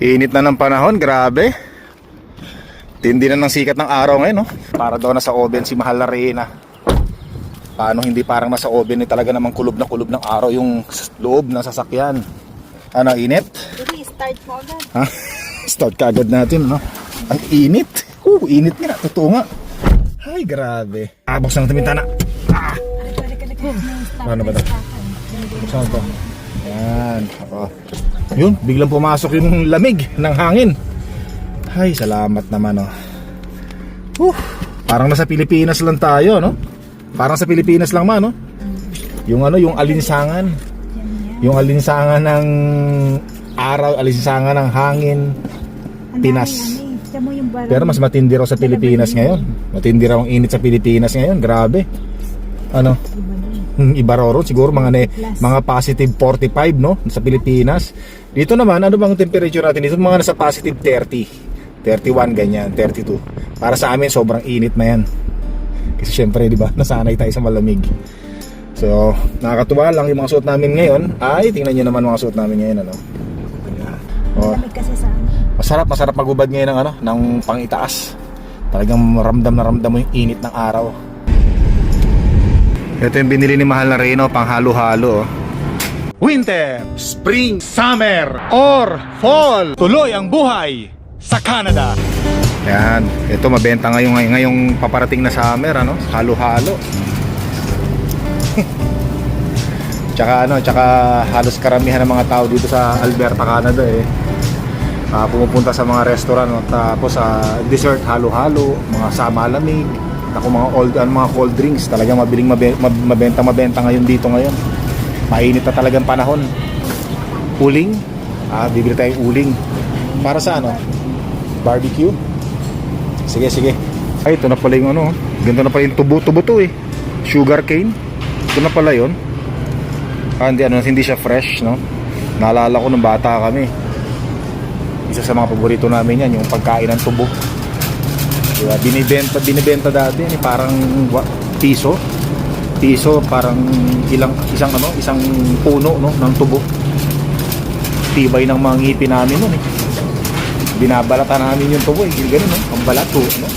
Init na ng panahon, grabe. Tindi na ng sikat ng araw ngayon, no? Para daw nasa oven si Mahal na Reyna. Paano hindi parang nasa oven, eh, talaga namang kulob na kulob ng araw yung loob ng sasakyan. Ano, init? Sige, start mo agad. Ha? Start ka agad natin, no? Ang init. Uh, init nga, totoo nga. Ay, grabe. Ah, buksan natin. Ah! Alika. May start, Paano ba may to? start. Buksan ko. Yan. Ako. Yun, biglang pumasok yung lamig ng hangin. Ay, salamat naman, oh. Uh, parang nasa Pilipinas lang tayo, no? Parang sa Pilipinas lang man, no? Yung ano, yung alinsangan. Yung alinsangan ng araw, alinsangan ng hangin. Ang Pinas. ano eh. Pero mas matindi raw sa Pilipinas ngayon. Matindi raw ang init sa Pilipinas ngayon. Grabe. Ano? Iba. Hmm, iba raw ron. siguro mga ne, mga positive 45 no sa Pilipinas. Dito naman ano bang temperature natin dito? Mga nasa positive 30. 31 ganyan, 32. Para sa amin sobrang init na 'yan. Kasi syempre, 'di ba? Nasanay tayo sa malamig. So, nakakatuwa lang yung mga suot namin ngayon. Ay, tingnan niyo naman mga suot namin ngayon ano. Oh, masarap, masarap magubad ngayon ng ano, ng pangitaas. Talagang ramdam na ramdam mo yung init ng araw. Ito yung binili ni Mahal na Reno, pang halo-halo. oh. Winter, Spring, Summer, or Fall. Tuloy ang buhay sa Canada. Yan, ito mabenta ngayong ngayong paparating na summer ano, halo-halo. tsaka ano, tsaka halos karamihan ng mga tao dito sa Alberta, Canada eh. Ah, pumupunta sa mga restaurant no? tapos sa dessert halo-halo, mga samalamig, ako mga old ano, mga cold drinks, talagang mabiling mabe- mab- mabenta mabenta ngayon dito ngayon. Mainit na talagang panahon. Uling, ah bibili tayong uling. Para sa ano? Barbecue. Sige, sige. Ay, ito na pala yung ano, ganito na pala yung tubo-tubo to eh. Sugar cane. Ito na pala yon. Ah, hindi, ano, hindi siya fresh, no? Naalala ko nung bata kami isa sa mga paborito namin yan yung pagkain ng tubo diba? binibenta binibenta dati yan, eh, parang wa, piso piso parang ilang isang ano isang puno no ng tubo tibay ng mga ngipin namin nun eh binabalatan namin yung tubo eh ganun no ang balat to no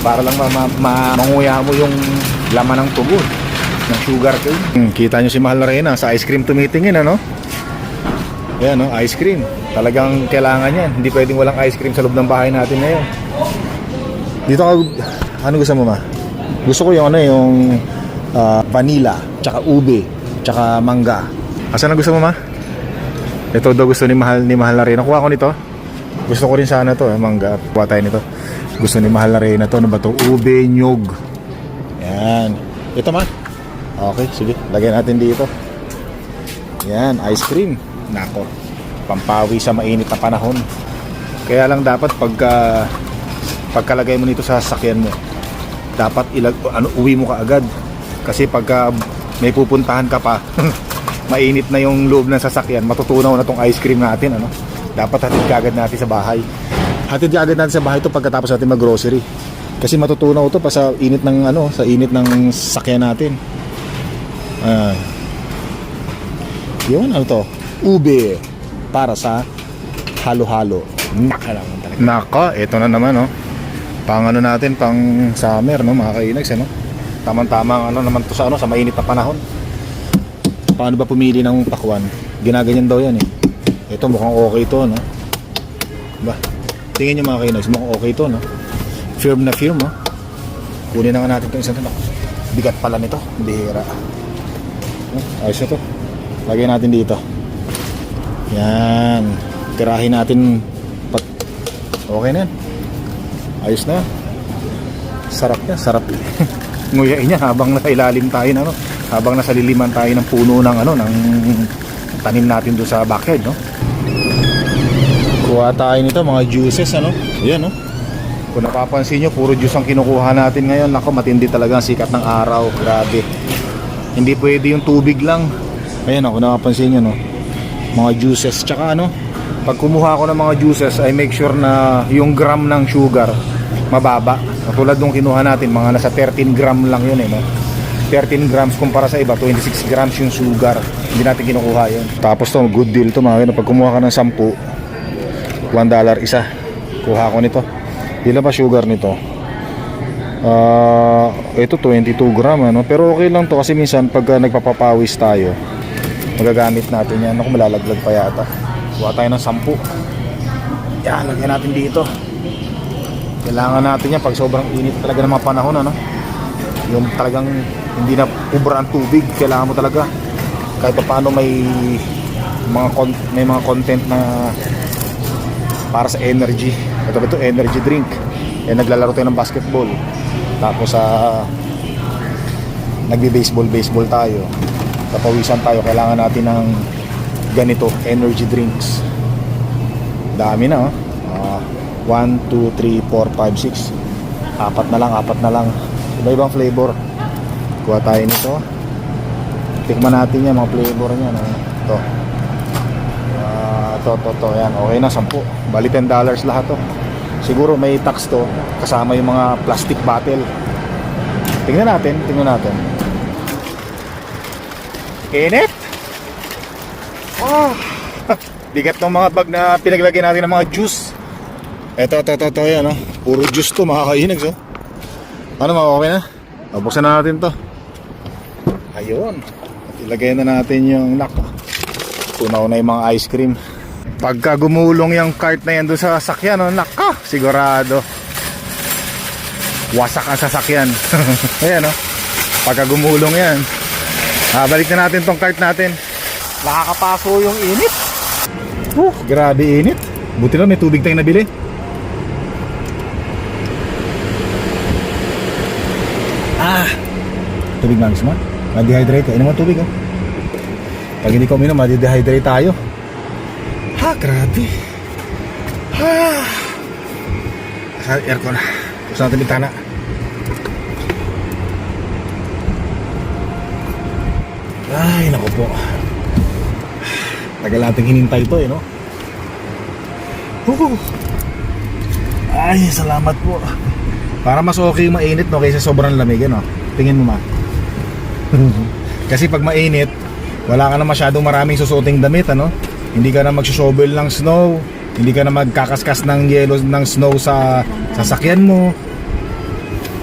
para lang ma, ma, ma- manguya mo yung laman ng tubo ng sugar cane hmm, kita nyo si Mahal na Reyna sa ice cream tumitingin ano Ayan, no? ice cream. Talagang kailangan yan. Hindi pwedeng walang ice cream sa loob ng bahay natin ngayon. Dito ka, ano gusto mo ma? Gusto ko yung ano, yung ah, vanilla, tsaka ube, tsaka mangga. Asan ang gusto mo ma? Ito daw gusto ni Mahal, ni Mahal na rin. Nakuha ko nito. Gusto ko rin sana to, eh, mangga. Kuha tayo nito. Gusto ni Mahal na rin na to. Ano ba to? Ube, nyug. Yan. Ito ma? Okay, sige. Lagyan natin dito. Yan, ice cream. Nako, pampawi sa mainit na panahon. Kaya lang dapat pagka pagkalagay mo nito sa sasakyan mo, dapat ilag ano uwi mo kaagad. Kasi pagka may pupuntahan ka pa, mainit na yung loob ng sasakyan, matutunaw na tong ice cream natin, ano? Dapat hatid kaagad natin sa bahay. Hatid kaagad natin sa bahay to pagkatapos natin mag-grocery. Kasi matutunaw to pa sa init ng ano, sa init ng sasakyan natin. Ah. Yun, ano to? Ube para sa halo-halo. Naka lang talaga. Naka, ito na naman, no? Pang ano natin, pang summer, no? Mga kainags, ano? Tamang-tama ang ano naman to sa ano, sa mainit na panahon. Paano ba pumili ng pakwan? Ginaganyan daw yan, eh. Ito, mukhang okay to, no? Ba? Tingin nyo mga kainags, mukhang okay to, no? Firm na firm, no? Kunin na nga natin itong isang tanak. Bigat pala nito. Bihira. Oh, ayos na to. Lagyan natin dito. Yan. Tirahin natin. Okay na yan. Ayos na. Sarap niya. Sarap. Nguyain niya habang nasa ilalim tayo ano, habang nasa liliman tayo ng puno ng ano ng tanim natin doon sa backyard, no? Kuha tayo nito mga juices, ano? Ayan, no? Kung napapansin nyo, puro juice ang kinukuha natin ngayon. Nako, matindi talaga ang sikat ng araw. Grabe. Hindi pwede yung tubig lang. Ayan ako, napapansin nyo, no? Mga juices. Tsaka ano, pag kumuha ako ng mga juices, I make sure na yung gram ng sugar, mababa. Katulad nung kinuha natin, mga nasa 13 gram lang yun, eh, no? 13 grams kumpara sa iba, 26 grams yung sugar. Hindi natin kinukuha yun. Tapos to, good deal to mga yun. Pag kumuha ka ng 10, $1 isa. Kuha ko nito. Ilan ba sugar nito? Ah, ito 22 gram ano. Pero okay lang to kasi minsan pag ah, nagpapapawis tayo, magagamit natin yan. Ako malalaglag pa yata. Kuha tayo ng 10. Yan, lagyan natin dito. Kailangan natin yan pag sobrang init talaga ng mga panahon ano. Yung talagang hindi na ubra ang tubig, kailangan mo talaga kahit pa paano may mga may mga content na para sa energy. Ito ba ito energy drink. Eh naglalaro tayo ng basketball. Tapos sa nagbe-baseball baseball tayo. Kapawisan tayo, kailangan natin ng ganito, energy drinks. Dami na oh. Ah, 1 2 3 4 5 6. Apat na lang, apat na lang. Iba-ibang flavor. Kuha tayo nito. Tikman natin yan, mga flavor niya. No? Ito. Ah, to, to, to. Yan, okay na, 10. Bali $10 lahat to. Siguro may tax to kasama yung mga plastic bottle. Tingnan natin, tingnan natin. Init! Oh! Bigat ng mga bag na pinaglagay natin ng mga juice. Eto, eto, eto, eto, yan, oh. Puro juice to, mga kainags, oh. Ano, okay na? O, buksan na natin to. Ayun. Ilagay na natin yung nako. Tunaw na yung mga ice cream. Pagka gumulong yung cart na yan doon sa sasakyan, no, nako, sigurado. Wasak ang sasakyan. Ayan, no. Pagka gumulong yan. Ah, balik na natin tong cart natin. Nakakapaso yung init. Uh, grabe init. Buti lang may tubig tayong nabili. Ah, tubig man mo. Ma-dehydrate ka. Inom mo tubig, oh. Pag hindi ko uminom, ma-dehydrate tayo. Ha, grabe. Ha. Sa aircon. Gusto natin bintana. Ay, nako po. Tagal nating hinintay to eh, no? Huhu. Ay, salamat po. Para mas okay yung mainit, no? Kaysa sobrang lamig, ano? Tingin mo, ma. Kasi pag mainit, wala ka na masyadong maraming susuting damit, ano? Hindi ka na magsushovel ng snow, hindi ka na magkakaskas ng yelo ng snow sa sasakyan mo.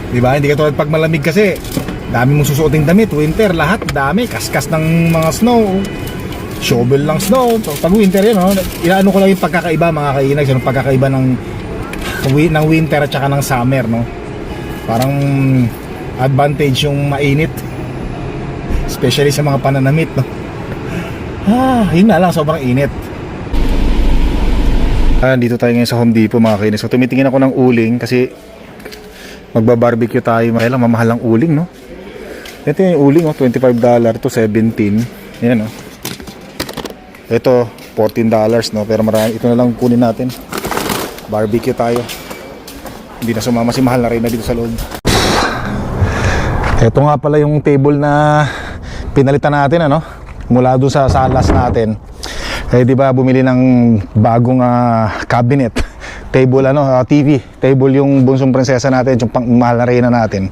'Di ba? Hindi ka tulad pag malamig kasi, dami mong susuoting damit, winter lahat, dami, kaskas ng mga snow. Shovel lang snow. Pag winter yun, no? Inaano ko lang yung pagkakaiba mga kainag, yung pagkakaiba ng ng winter at saka ng summer, no? Parang advantage yung mainit. Especially sa mga pananamit, no? Ah, yun na lang, sobrang init. Ah, dito tayo ngayon sa Home Depot mga kainis. So tumitingin ako ng uling kasi magba-barbecue tayo. Kaya lang mamahal ang uling, no? Ito yung uling, oh, $25 to 17. Yan, oh. Ito, $14 no? Pero marami, ito na lang kunin natin. Barbecue tayo. Hindi na sumama si Mahal na rin na dito sa loob. Ito nga pala yung table na pinalitan natin, ano? Mula doon sa salas natin. Eh, di ba bumili ng bagong ah, cabinet. Table, ano, ah, TV. Table yung bunsong prinsesa natin, yung pang mahal na reyna natin.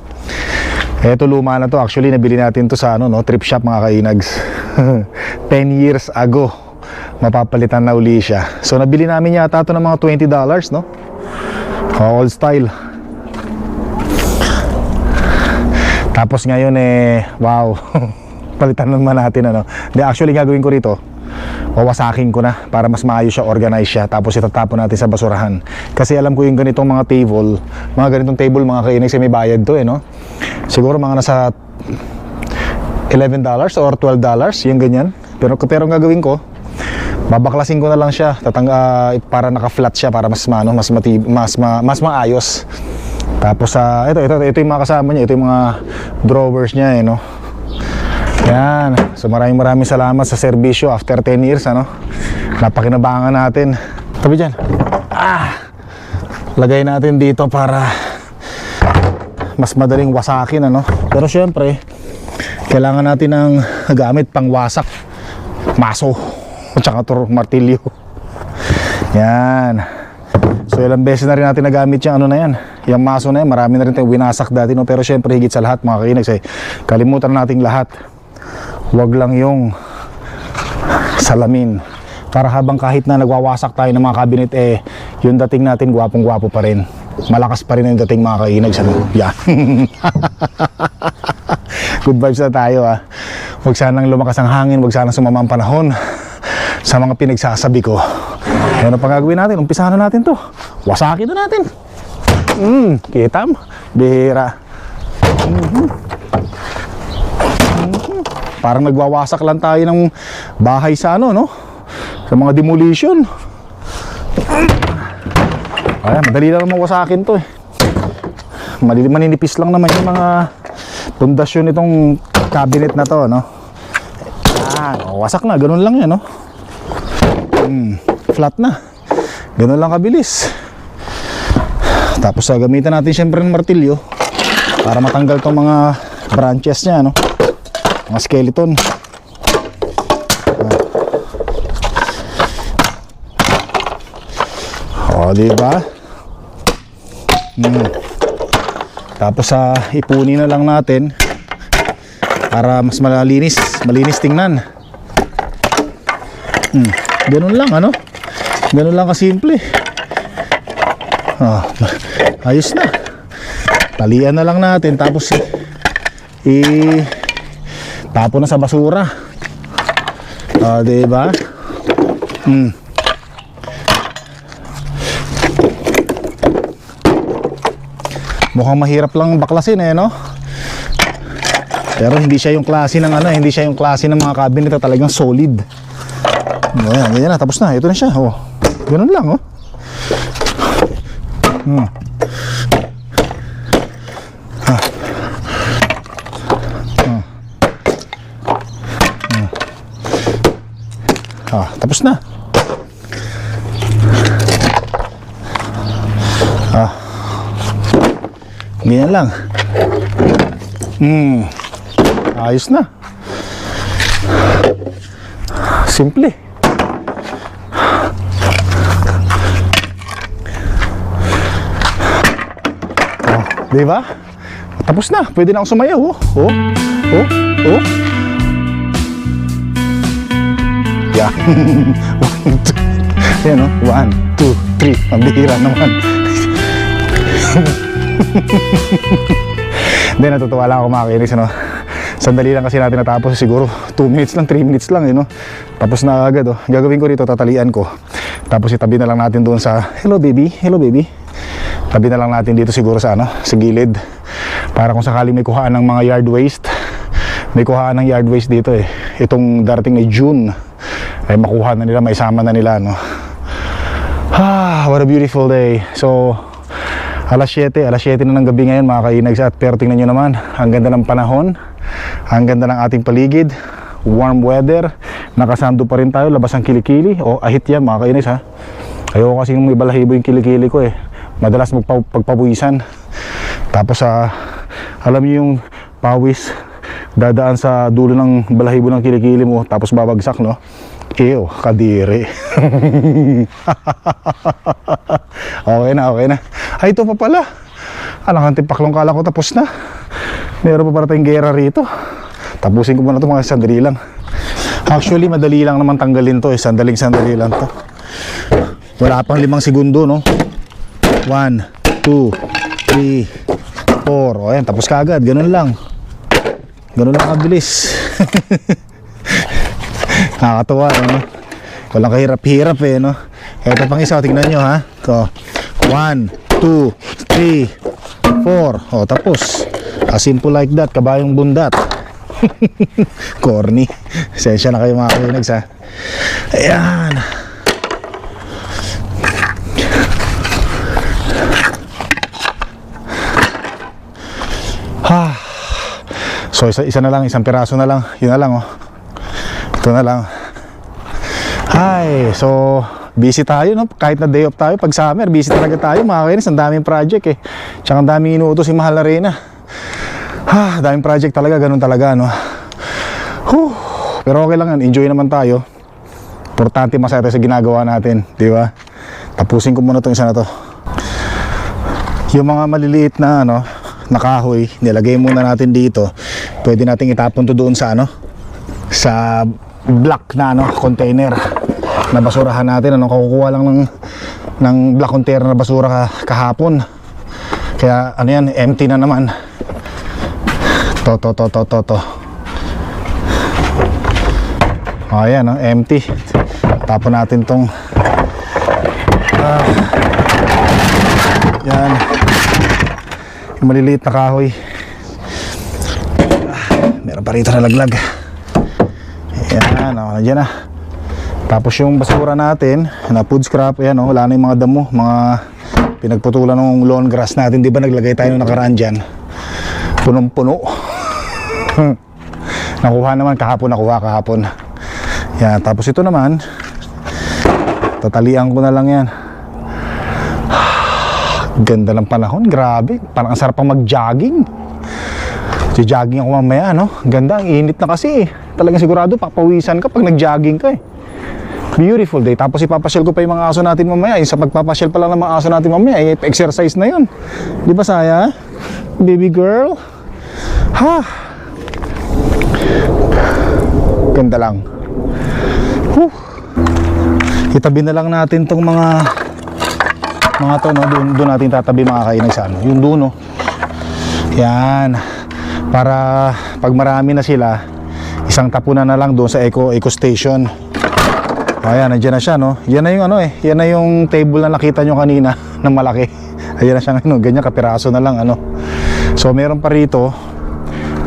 Eto luma na to. Actually, nabili natin to sa ano, no, trip shop mga kainags. 10 years ago. Mapapalitan na uli siya. So, nabili namin yata to ng mga $20, no? Old style. Tapos ngayon eh, wow. Palitan naman natin ano. Di actually gagawin ko rito. Wawasakin ko na para mas maayos siya, organize siya. Tapos itatapon natin sa basurahan. Kasi alam ko yung ganitong mga table, mga ganitong table mga kainis may bayad to eh no. Siguro mga nasa $11 or $12 yung ganyan. Pero pero ang gagawin ko, babaklasin ko na lang siya. Tatang ah, para naka-flat siya para mas maano mas matib mas ma, mas maayos. Tapos sa ito, ito ito yung mga kasama niya. Ito yung mga drawers niya eh no? Yan. So maraming maraming salamat sa serbisyo after 10 years ano? Napakinabangan natin. Tabi dyan. Ah! Lagay natin dito para mas madaling wasakin ano? Pero syempre kailangan natin ng gamit pang wasak. Maso at saka martilyo yan so ilang beses na rin natin nagamit yung ano na yan yung maso na yan marami na rin tayong winasak dati no? pero syempre higit sa lahat mga kainags kalimutan nating lahat wag lang yung salamin Para habang kahit na nagwawasak tayo ng mga cabinet, eh, yung dating natin gwapong-gwapo pa rin. Malakas pa rin yung dating mga kainags. Ano? Yeah. Good vibes na tayo ah. Huwag sanang lumakas ang hangin, huwag sanang sumama ang panahon sa mga pinagsasabi ko. Ano pa gagawin natin? Umpisahan na natin to. Wasakin na natin. Mm, kita mo? Bihira. Mhm. Mhm. Parang nagwawasak lang tayo ng bahay sa ano, no? Sa mga demolition. Ayan, madali lang naman wasakin to eh. Maninipis lang naman yung mga pundasyon nitong cabinet na to, no? Ah, wasak na, ganun lang yan, no? Hmm, flat na. Ganun lang kabilis. Tapos ah, gamitan natin syempre ng martilyo para matanggal tong mga branches niya, no? Mga skeleton. O, di ba? Hmm. Tapos sa ipunin na lang natin para mas malinis, malinis tingnan. Hmm. Ganun lang ano? Ganun lang kasimple. Ah, ayos na. Talian na lang natin tapos i tapo na sa basura. Ah, 'di ba? Hmm. Mukhang mahirap lang baklasin eh, no? Pero hindi siya yung klase ng ano, hindi siya yung klase ng mga cabinet na talagang solid. O, yan, ganyan na, tapos na. Ito na siya, oh. Ganun lang, oh. Hmm. Ah. Ah. Hmm. Ah, tapos na. Ah. Ganyan lang. Hmm. Ayos na. Simple. Di ba? Tapos na. Pwede na akong sumayaw. Oh, oh, oh, oh. Yeah. One, two. Yan, oh. One, two, three. Ang bihira naman. Hindi, natutuwa lang ako mga kainis, ano. Sandali lang kasi natin natapos, siguro 2 minutes lang, 3 minutes lang, eh, no. Tapos na agad, oh. Gagawin ko rito, tatalian ko. Tapos itabi na lang natin doon sa, hello baby, hello baby. Tabi na lang natin dito siguro sa, ano, sa gilid. Para kung sakali may kuhaan ng mga yard waste, may kuhaan ng yard waste dito, eh. Itong darating na June, ay makuha na nila, maisama na nila, no. Ah, what a beautiful day. So, alas 7, alas 7 na ng gabi ngayon mga kainags at pero tingnan nyo naman, ang ganda ng panahon, ang ganda ng ating paligid, warm weather, nakasando pa rin tayo, labas ang kilikili, o ahit yan mga kainags ha. Ayoko kasi may balahibo yung kilikili ko eh, madalas magpagpawisan. Tapos sa, alam niyo yung pawis, dadaan sa dulo ng balahibo ng kilikili mo, tapos babagsak no. Ew, kadiri. okay na, okay na. Ay, ito pa pala. Alang ang tipaklong kala ko tapos na. Meron pa para tayong gera rito. Tapusin ko muna ito mga sandali lang. Actually, madali lang naman tanggalin to eh. Sandaling sandali lang to. Wala pang limang segundo, no? One, two, three, four. O, ayan, tapos kagad. Ganun lang. Ganun lang kabilis. Nakakatuwa, no? Walang kahirap-hirap eh, no? Ito pang isa, tingnan nyo, ha? Ko. One, two, three, four. O, tapos. As simple like that, kabayong bundat. Corny. Sensya na kayo mga kinags, ha? Ayan. So, isa, isa na lang, isang piraso na lang. Yun na lang, oh. Ito na lang. Hi, so busy tayo no. Kahit na day off tayo pag summer, busy talaga tayo mga kainis. Ang daming project eh. Tsaka ang daming inuutos si Mahal Arena. Ha, daming project talaga, ganun talaga no. Huh. Pero okay lang yan, enjoy naman tayo. Importante masaya tayo sa ginagawa natin, di ba? Tapusin ko muna itong isa na to. Yung mga maliliit na ano, na kahoy, nilagay muna natin dito. Pwede nating itapon to doon sa ano, sa black na ano, container. na basurahan natin. Ano, kukuha lang ng, ng black container na basura ka, kahapon. Kaya ano yan, empty na naman. To, to, to, to, to, to. Ayan, oh, empty. Tapon natin tong ah, yan. Yung maliliit na kahoy. Ah, meron pa rito na laglag. Yan, oh, nandiyan na. Tapos yung basura natin, na food scrap, yan oh, wala na yung mga damo, mga pinagputulan ng lawn grass natin. Di ba naglagay tayo ng nakaraan dyan? Punong-puno. nakuha naman kahapon, nakuha kahapon. Yan, tapos ito naman, tatalian ko na lang yan. Ganda ng panahon, grabe. Parang ang sarap pang mag-jogging. Si-jogging ako mamaya, no? Ganda, ang init na kasi eh. Talagang sigurado, papawisan ka pag nag-jogging ka eh. Beautiful day. Tapos ipapasyal ko pa yung mga aso natin mamaya. Yung sa pagpapasyal pa lang ng mga aso natin mamaya, eh, exercise na yun. Di ba, Saya? Baby girl? Ha? Ganda lang. Whew. Itabi na lang natin tong mga mga to, no? Doon, doon natin tatabi mga kainan sa ano. Yung doon, no? Yan. Para pag marami na sila, isang tapunan na lang doon sa eco, eco station. Ayan, nandiyan na siya, no? Yan na yung ano eh. Yan na yung table na nakita nyo kanina ng malaki. Ayan na siya ngayon, ganyan kapiraso na lang, ano. So, meron pa rito.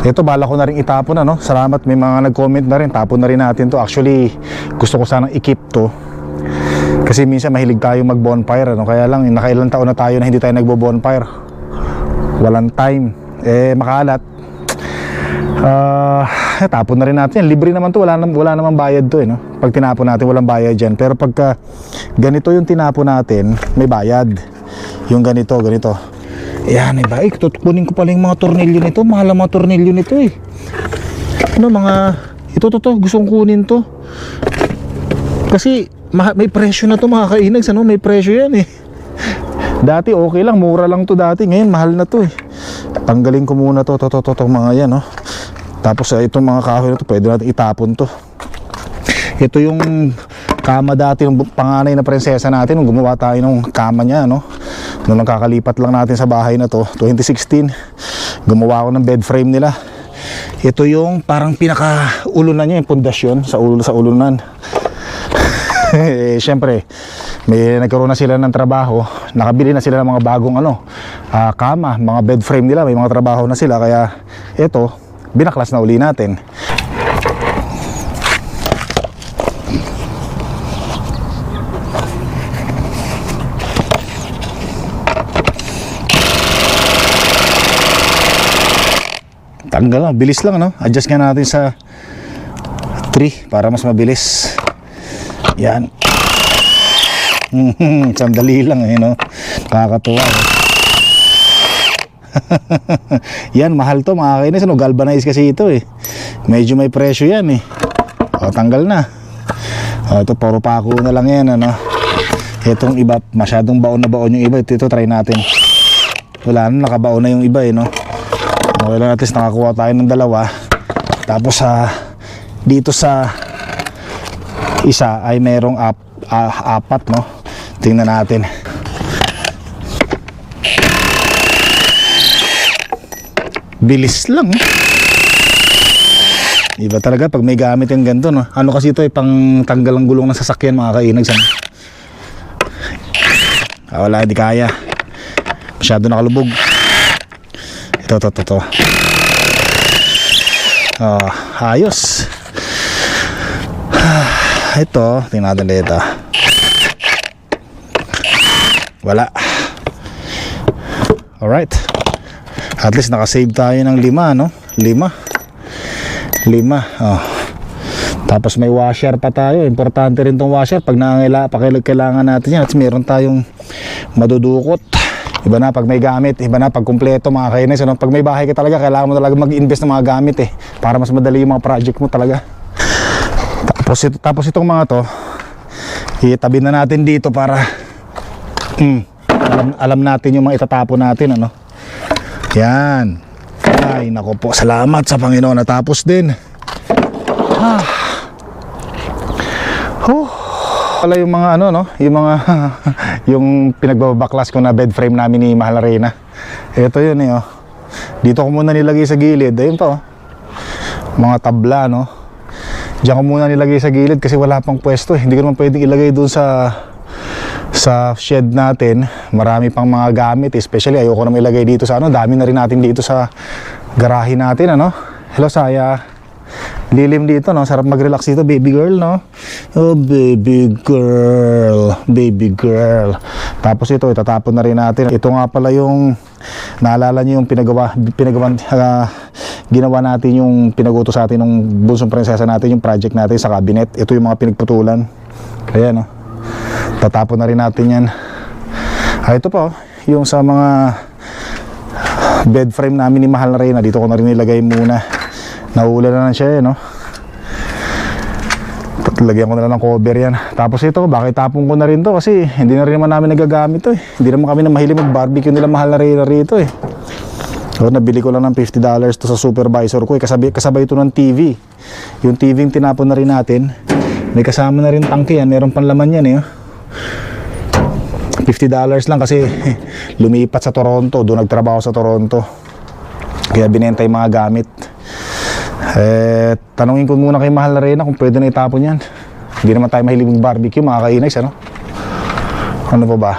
Ito, bala ko na rin itapon, ano. Salamat, may mga nag-comment na rin. Tapon na rin natin to. Actually, gusto ko sanang ikip to. Kasi minsan mahilig tayo mag-bonfire, ano. Kaya lang, nakailang taon na tayo na hindi tayo nagbo-bonfire. Walang time. Eh, makalat. Ah, eh, tapon na rin natin. yan. Libre naman to, wala, nam- wala namang bayad to eh, no? Pag tinapon natin, walang bayad dyan. Pero pagka ganito yung tinapon natin, may bayad. Yung ganito, ganito. Ayan, iba. Eh, kunin ko pala yung mga tornilyo nito. Mahal ang mga tornilyo nito eh. Ano, mga... Ito, to, to. Gusto kong kunin to. Kasi ma- may presyo na to mga kainags. Ano? May presyo yan eh. Dati okay lang, mura lang to dati. Ngayon, mahal na to eh. Tanggalin ko muna to, to, to, to, to mga yan, no? Tapos uh, itong mga kahoy na to, pwede natin itapon to. Ito yung kama dati ng panganay na prinsesa natin nung gumawa tayo ng kama niya, no? Nung nakakalipat lang natin sa bahay na to, 2016, gumawa ako ng bed frame nila. Ito yung parang pinaka ulunan niya, yung pundasyon sa ulo sa ulunan. eh, syempre, may nagkaroon na sila ng trabaho, nakabili na sila ng mga bagong ano, ah, kama, mga bed frame nila, may mga trabaho na sila, kaya ito, binaklas na uli natin. Tanggal lang, bilis lang no? Adjust nga natin sa 3 para mas mabilis. Yan. Sandali lang eh, no? Nakakatuwa. eh. yan, mahal to mga kainis. Ano, galvanize kasi ito eh. Medyo may presyo yan eh. O, tanggal na. O, ito, puro pako na lang yan, ano? Itong iba, masyadong baon na baon yung iba. Ito, ito try natin. Wala na, nakabaon na yung iba eh, no? Okay lang, at least nakakuha tayo ng dalawa. Tapos sa dito sa isa ay merong ap, ah, apat, no? Tingnan natin. Bilis lang. Iba talaga pag may gamit yung ganito, no? Ano kasi ito eh, pang tanggal ang gulong ng sasakyan, mga kainag. San? Ah, wala, hindi kaya. Masyado nakalubog. Ito, ito, ito, ito. Oh, ayos. Ito, tingnan natin dito. Wala. Alright. At least nakasave tayo ng lima, no? Lima. Lima. Oh. Tapos may washer pa tayo. Importante rin tong washer. Pag kailangan natin yan. At meron tayong madudukot. Iba na pag may gamit, iba na pag kumpleto mga kainis. Ano? Pag may bahay ka talaga, kailangan mo talaga mag-invest ng mga gamit eh. Para mas madali yung mga project mo talaga. Tapos, ito, tapos itong mga to, itabi na natin dito para mm, alam, alam natin yung mga itatapon natin. Ano? Yan. Ay, nako po. Salamat sa Panginoon. Natapos din. Ah. Oh. Wala yung mga ano no, yung mga yung pinagbabaklas ko na bed frame namin ni Mahal na Reyna. Ito yun eh oh. Dito ko muna nilagay sa gilid. Ayun pa oh. Mga tabla no. Diyan ko muna nilagay sa gilid kasi wala pang pwesto eh. Hindi ko naman pwedeng ilagay doon sa sa shed natin. Marami pang mga gamit, especially ayoko na ilagay dito sa ano, dami na rin natin dito sa garahe natin ano. Hello Saya. Lilim dito, no? Sarap mag-relax dito, baby girl, no? Oh, baby girl. Baby girl. Tapos ito, itatapon na rin natin. Ito nga pala yung, naalala nyo yung pinagawa, pinagawa, ah, ginawa natin yung pinagutos sa atin ng bunsong prinsesa natin, yung project natin sa cabinet. Ito yung mga pinagputulan. Kaya, no? Tatapon na rin natin yan. Ah, ito pa, oh, yung sa mga bed frame namin ni Mahal na Reyna. Dito ko na rin nilagay muna. Nauulan na lang siya eh, no? Lagyan ko na lang ng cover yan. Tapos ito, bakit tapon ko na rin to? Kasi hindi na rin naman namin nagagamit to eh. Hindi naman kami na mahilig mag-barbecue nila mahal na rin rito eh. So, nabili ko lang ng $50 to sa supervisor ko eh. Kasabay, kasabay ito ng TV. Yung TV yung tinapon na rin natin. May kasama na rin tangke yan. Meron pang laman yan eh. oh. $50 lang kasi lumipat sa Toronto. Doon nagtrabaho sa Toronto. Kaya binenta yung mga gamit. Eh, tanungin ko muna kay Mahal na Reyna kung pwede na itapon yan. Hindi naman tayo mahilig mag-barbecue, mga kainags, ano? Ano pa ba?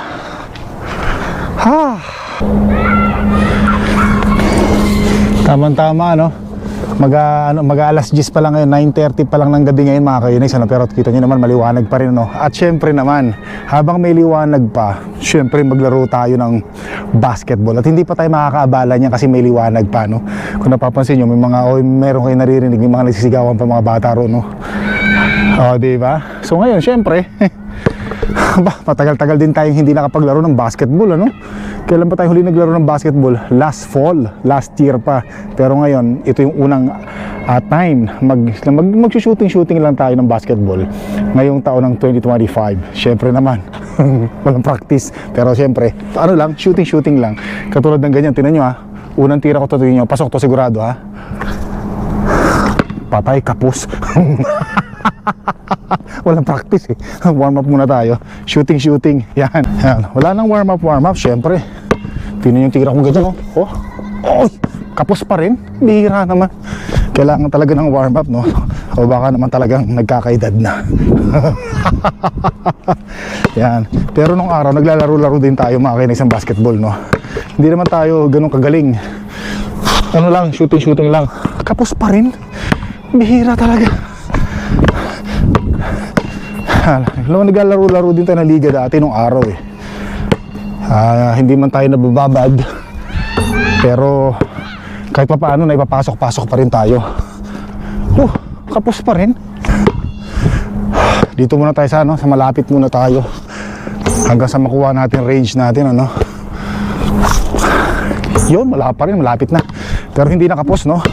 Ha! Tama-tama, ano? Mag, ano, mag alas 10 pa lang ngayon, 9.30 pa lang ng gabi ngayon mga kainags, ano? Pero kita nyo naman, maliwanag pa rin, no? At syempre naman, habang may liwanag pa, syempre maglaro tayo ng basketball. At hindi pa tayo makakaabala niya kasi may liwanag pa, no? Kung napapansin nyo, may mga, oh, meron kayo naririnig, may mga nagsisigawan pa mga bata ro, no? O, di ba? So ngayon, syempre, matagal-tagal din tayong hindi nakapaglaro ng basketball, ano? Kailan pa tayo huli naglaro ng basketball? Last fall, last year pa. Pero ngayon, ito yung unang ah, time mag, mag mag-shooting-shooting lang tayo ng basketball ngayong taon ng 2025. Syempre naman, walang practice. Pero syempre, ano lang, shooting-shooting lang. Katulad ng ganyan, tinan nyo ha. Unang tira ko to, nyo, pasok to sigurado ha. Patay, kapus. Walang practice eh. Warm up muna tayo. Shooting, shooting. Yan. Yan. Wala nang warm up, warm up. Syempre. Tingnan yung tira kong ganyan, oh. Oh. Oh. Kapos pa rin. Bihira naman. Kailangan talaga ng warm up, no? O baka naman talagang nagkakaedad na. Yan. Pero nung araw, naglalaro-laro din tayo mga kainis ng basketball, no? Hindi naman tayo ganun kagaling. Ano lang, shooting-shooting lang. Kapos pa rin. Bihira talaga. Alam mo, naglalaro-laro din tayo ng liga dati nung araw eh. Ah, hindi man tayo nabababad. Pero kahit pa paano, naipapasok-pasok pa rin tayo. Oh, kapos pa rin. Dito muna tayo sa, ano, sa malapit muna tayo. Hanggang sa makuha natin range natin, ano. Yun, malapit pa rin, malapit na. Pero hindi nakapos, no?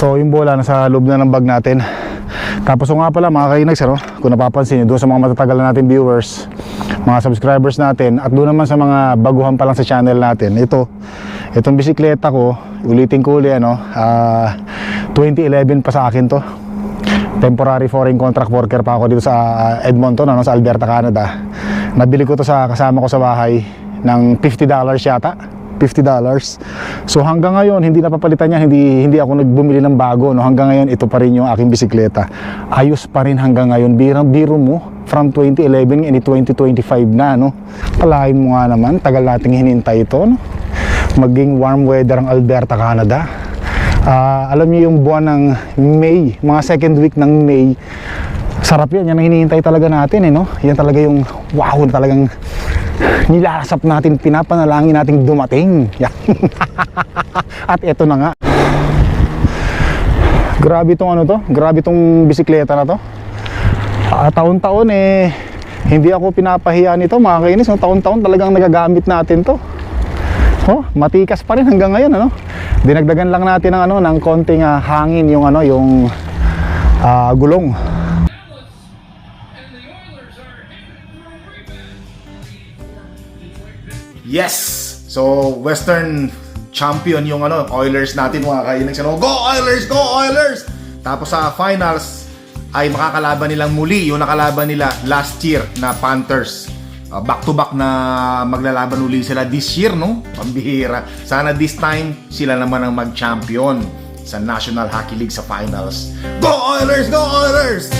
So, yung bola nasa loob na ng bag natin. Tapos so nga pala mga kainags, ano, kung napapansin nyo, doon sa mga matatagal na natin viewers, mga subscribers natin, at doon naman sa mga baguhan pa lang sa channel natin, ito, itong bisikleta ko, ulitin ko uli, ano, ah, 2011 pa sa akin to. Temporary foreign contract worker pa ako dito sa ah, Edmonton, ano, sa Alberta, Canada. Nabili ko to sa kasama ko sa bahay ng $50 yata. $50. So hanggang ngayon hindi napapalitan niya, hindi hindi ako nagbumili ng bago no. Hanggang ngayon ito pa rin yung aking bisikleta. Ayos pa rin hanggang ngayon. Biro biro mo from 2011 and 2025 na no. Palahin mo nga naman, tagal nating hinintay ito no. Maging warm weather ang Alberta, Canada. Ah, alam niyo yung buwan ng May, mga second week ng May. Sarap yan, yan ang hinihintay talaga natin eh no. Yan talaga yung wow, talagang nilasap natin, pinapanalangin nating dumating. At eto na nga. Grabe tong ano to, grabe tong bisikleta na to. Ah, taon-taon eh, hindi ako pinapahiya nito mga kainis. No? Taon-taon talagang nagagamit natin to. Oh, matikas pa rin hanggang ngayon ano. Dinagdagan lang natin ng ano ng konting ah, hangin yung ano yung ah, gulong. Yes! So, Western champion yung ano, Oilers natin mga kainags. Ano, go Oilers! Go Oilers! Tapos sa finals, ay makakalaban nilang muli yung nakalaban nila last year na Panthers. Uh, back-to-back na maglalaban uli sila this year, no? Pambihira. Sana this time, sila naman ang mag-champion sa National Hockey League sa finals. Go Oilers! Go Oilers!